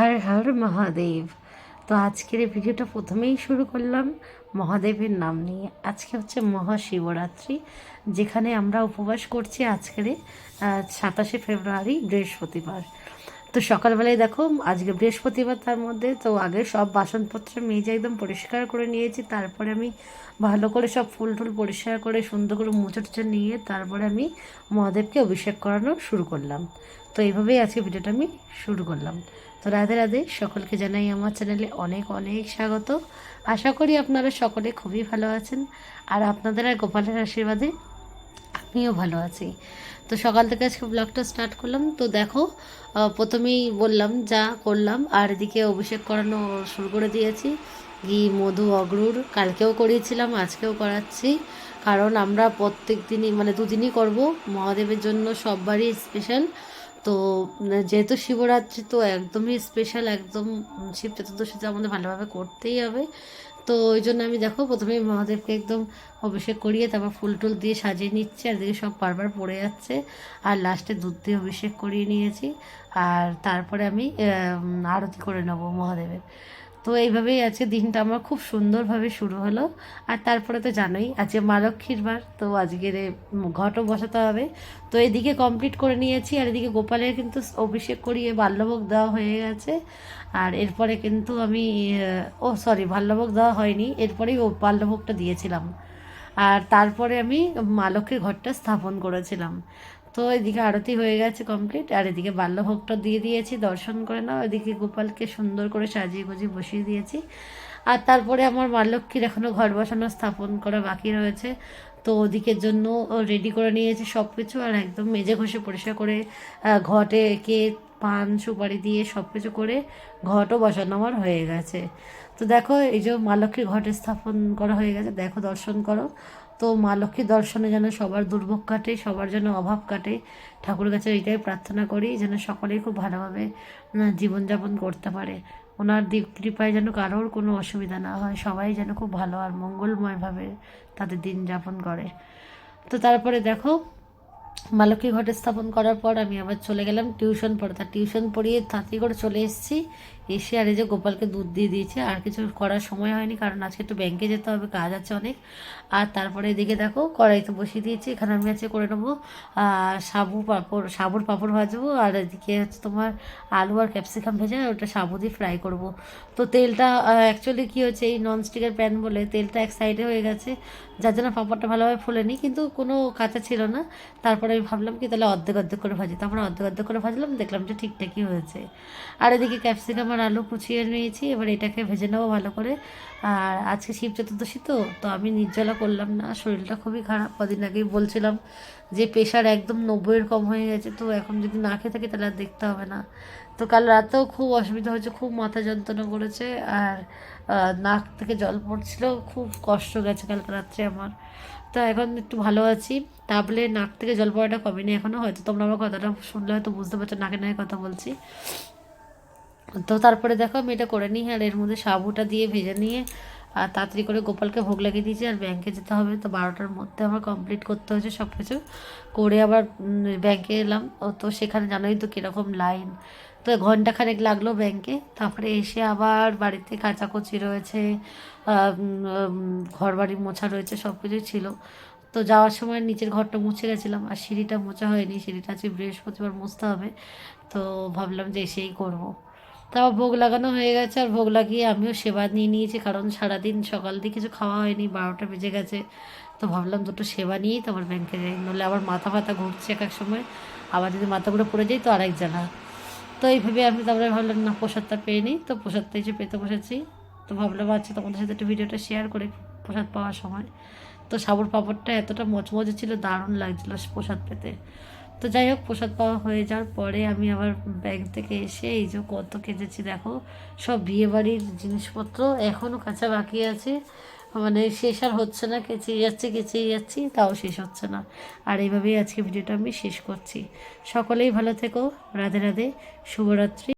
হর হর মহাদেব। তো আজকের এই ভিডিওটা প্রথমেই শুরু করলাম মহাদেবের নাম নিয়ে। আজকে হচ্ছে মহাশিবরাত্রি, যেখানে আমরা উপবাস করছি আজকের সাতাশে ফেব্রুয়ারি বৃহস্পতিবার। তো সকালবেলায় দেখো, আজকে বৃহস্পতিবার তার মধ্যে, তো আগে সব বাসনপত্র মেজে একদম পরিষ্কার করে নিয়েছি। তারপরে আমি ভালো করে সব ফুল টুল পরিষ্কার করে, সুন্দর করে মুছে টুচে নিয়ে তারপরে আমি মহাদেবকে অভিষেক করানো শুরু করলাম। তো এইভাবেই আজকে ভিডিওটা আমি শুরু করলাম। তো রাধে রাধে, সকলকে জানাই আমার চ্যানেলে অনেক অনেক স্বাগত। আশা করি আপনারা সকলে খুবই ভালো আছেন। আর আপনাদের আর গোপালের আশীর্বাদে আমিও ভালো আছি। তো সকাল থেকে আজকে ব্লগটা স্টার্ট করলাম। তো দেখো প্রথমেই বললাম যা করলাম, আর এদিকে অভিষেক করানো শুরু করে দিয়েছি। ঘি, মধু, অগ্রুর কালকেও করিয়েছিলাম, আজকেও করাচ্ছি। কারণ আমরা প্রত্যেক দিনই মানে দুদিনই করব। মহাদেবের জন্য সববারই স্পেশাল তো যেহেতু শিবরাত্রি তো একদমই স্পেশাল একদম শিব চতুর্দশীতে আমাদের ভালোভাবে করতেই হবে। তো ওই জন্য আমি দেখো প্রথমে মহাদেবকে একদম অভিষেক করিয়ে তারপর ফুল টুল দিয়ে সাজিয়ে নিচ্ছে, আর দিকে সব বারবার পড়ে যাচ্ছে। আর লাস্টে দুধ দিয়ে অভিষেক করিয়ে নিয়েছি। আর তারপরে আমি আরতি করে নেব মহাদেবের। তো এইভাবেই আজকে দিনটা আমার খুব সুন্দরভাবে শুরু হলো। আর তারপরে তো জানোই, আজকে মা লক্ষ্মীর বার, তো আজকের ঘটও বসাতে হবে। তো এদিকে কমপ্লিট করে নিয়েছি, আর এদিকে গোপালের কিন্তু অভিষেক করিয়ে বাল্যভোগ দেওয়া হয়ে গেছে। আর এরপরে কিন্তু আমি ও সরি বাল্যভোগ দেওয়া হয়নি, এরপরেই ও বাল্যভোগটা দিয়েছিলাম। আর তারপরে আমি মা লক্ষ্মীর ঘরটা স্থাপন করেছিলাম। তো এদিকে আরতি হয়ে গেছে কমপ্লিট আর এদিকে বাল্যভোগটা দিয়ে দিয়েছি, দর্শন করে নাও। এদিকে গোপালকে সুন্দর করে সাজিয়ে গুজিয়ে বসিয়ে দিয়েছি। আর তারপরে আমার মা লক্ষ্মীর এখনও ঘর বসানো স্থাপন করা বাকি রয়েছে। তো ওদিকের জন্য রেডি করে নিয়েছি সব কিছু আর একদম মেজে ঘষে পরিষ্কার করে ঘটে এঁকে পান, সুপারি দিয়ে সব কিছু করে ঘটও বসানো আমার হয়ে গেছে। তো দেখো, এই যে মা লক্ষ্মীর ঘটে স্থাপন করা হয়ে গেছে, দেখো দর্শন করো। তো মা লক্ষ্মীর দর্শনে যেন সবার দুর্ভোগ কাটে, সবার যেন অভাব কাটে ঠাকুরের কাছে এইটাই প্রার্থনা করি, যেন সকলেই খুব ভালোভাবে জীবনযাপন করতে পারে। ওনার দিক কৃপায় যেন কারোর কোনো অসুবিধা না হয়, সবাই যেন খুব ভালো আর মঙ্গলময়ভাবে তাদের দিন যাপন করে। তো তারপরে দেখো মালকী ঘটে স্থাপন করার পর আমি আবার চলে গেলাম টিউশন পড়তে টিউশন পড়িয়ে তাড়াতাড়ি করে চলে এসেছি। এসে আর এই যে গোপালকে দুধ দিয়ে দিয়েছে, আর কিছু করার সময় হয়নি, কারণ আজকে একটু ব্যাংকে যেতে হবে, কাজ আছে অনেক। আর তারপরে এদিকে দেখো, কড়াইতে বসিয়ে দিয়েছি, এখানে আমি আজকে করে নেব সাবু পাঁপড়, সাবুর পাঁপড় ভাজবো, আর এদিকে হচ্ছে তোমার আলু আর ক্যাপসিকাম ভেজে ওটা সাবু দিয়ে ফ্রাই করব। তো তেলটা অ্যাকচুয়ালি কী হচ্ছে, এই ননস্টিকের প্যান বলে তেলটা এক সাইডে হয়ে গেছে, যার জন্য পাঁপড়টা ভালোভাবে ফোলেনি, কিন্তু কোনো কাঁচা ছিল না। তারপরে আমি ভাবলাম কি, তাহলে অর্ধেক অর্ধেক করে ভাজি। তারপরে অর্ধেক অর্ধেক করে ভাজলাম, দেখলাম যে ঠিকঠাকই হয়েছে। আর এদিকে ক্যাপসিকাম আর আলু কুচিয়ে নিয়েছি, এবার এটাকে ভেজে নেব ভালো করে। আর আজকে শিব চতুর্দশী তো তো আমি নির্জলা করলাম না, শরীরটা খুবই খারাপ, কদিন আগেই বলছিলাম যে প্রেশার একদম নব্বইয়ের কম হয়ে গেছে, তো এখন যদি না খেয়ে থাকি তাহলে আর দেখতে হবে না। তো কাল রাতেও খুব অসুবিধা হয়েছে, খুব মাথা যন্ত্রণা করেছে, আর নাক থেকে জল পড়ছিল, খুব কষ্ট গেছে কালকে রাত্রে আমার। তো এখন একটু ভালো আছি, তাবলে নাক থেকে জল পড়াটা কমেনি এখনও হয়তো তোমরা আমার কথাটা শুনলে হয়তো বুঝতে পারছ, নাকে নাকে কথা বলছি। তো তারপরে দেখো আমি এটা করে নিই, আর এর মধ্যে সাবুটা দিয়ে ভেজে নিয়ে, আর তাড়াতাড়ি করে গোপালকে ভোগ লাগিয়ে দিয়েছি, আর ব্যাংকে যেতে হবে, তো বারোটার মধ্যে আমার কমপ্লিট করতে হয়েছে সব কিছু করে আবার ব্যাংকে এলাম, ও তো সেখানে জানোই তো কীরকম লাইন তো ঘণ্টা খানেক লাগল ব্যাংকে তারপরে এসে আবার বাড়িতে কাচাকুচি রয়েছে ঘর বাড়ি মোছা রয়েছে সব কিছুই ছিল। তো যাওয়ার সময় নিচের ঘরটা মুছে গেছিলাম, আর সিঁড়িটা মোছা হয়নি, সিঁড়িটা আছে বৃহস্পতিবার মুছতে হবে, তো ভাবলাম যে এসেই করব। তারপর ভোগ লাগানো হয়ে গেছে আর ভোগ লাগিয়ে আমিও সেবা নিয়ে নিয়েছি, কারণ সারাদিন সকাল দিয়ে কিছু খাওয়া হয়নি, বারোটা বেজে গেছে। তো ভাবলাম দুটো সেবা নিয়েই তারপর ব্যাংকে যাই নলে আবার মাথা ফাথা ঘুরছে এক এক সময়। আবার যদি মাথা ঘুরে পড়ে যাই তো আরেক জানা তো এইভাবে আমি তারপরে ভাবলাম, না, প্রসাদটা পেয়ে নিই। তো প্রসাদটা এসে পেতে বসেছি। তো ভাবলাম আচ্ছা তোমাদের সাথে একটু ভিডিওটা শেয়ার করে প্রসাদ পাওয়ার সময়। তো সাবুর পাঁপড়টা এতটা মচমচে ছিল, দারুণ লাগছিল প্রসাদ পেতে। তো যাই হোক, প্রসাদ পাওয়া হয়ে যাওয়ার পরে আমি আবার ব্যাংক থেকে এসে এই যে কত কেটেছি দেখো, সব বিয়েবাড়ির জিনিসপত্র এখনও কাঁচা বাকি আছে। মানে শেষ আর হচ্ছে না কেচে যাচ্ছি কেচে যাচ্ছি, তাও শেষ হচ্ছে না। আর এইভাবেই আজকে ভিডিওটা আমি শেষ করছি। সকলেই ভালো থেকো, রাধে রাধে, শুভরাত্রি।